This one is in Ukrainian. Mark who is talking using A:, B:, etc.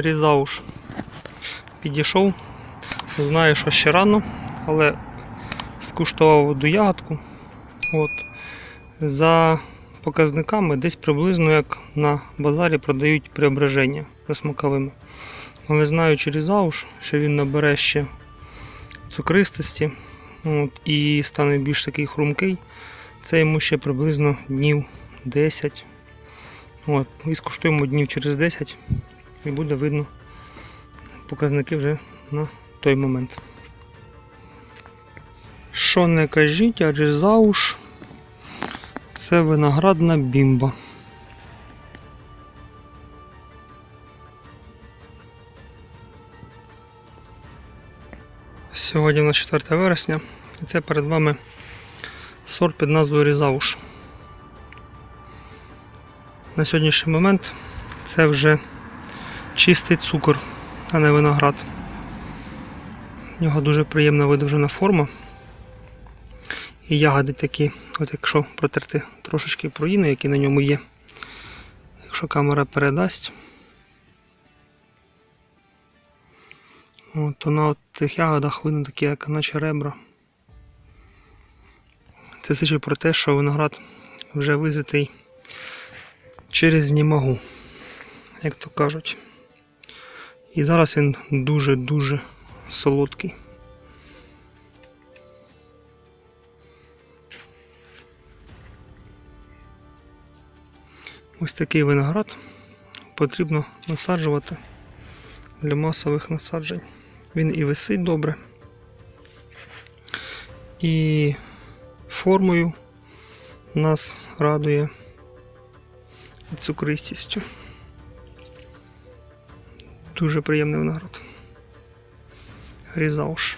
A: Різауш підійшов. Знаю, що ще рано, але скуштував одну ягодку. От. За показниками десь приблизно як на базарі продають преображення присмаковими. Але знаю через ауш, що він набере ще цукристості от, і стане більш такий хрумкий. Це йому ще приблизно днів 10. От, і скуштуємо днів через 10 і буде видно показники вже на той момент. Що не кажіть, а різауш це виноградна бімба. Сьогодні на 4 вересня і це перед вами сорт під назвою Різауш. На сьогоднішній момент це вже чистий цукор, а не виноград. В нього дуже приємна видовжена форма. І ягоди такі, от якщо протерти трошечки проїни, які на ньому є, якщо камера передасть, от, то на от тих ягодах видно такі, як наче ребра. Це свідчить про те, що виноград вже визитий через знімагу, як то кажуть. І зараз він дуже-дуже солодкий. Ось такий виноград потрібно насаджувати для масових насаджень. Він і висить добре, і формою нас радує і цукристістю. Дуже приємний виноград. Різауш.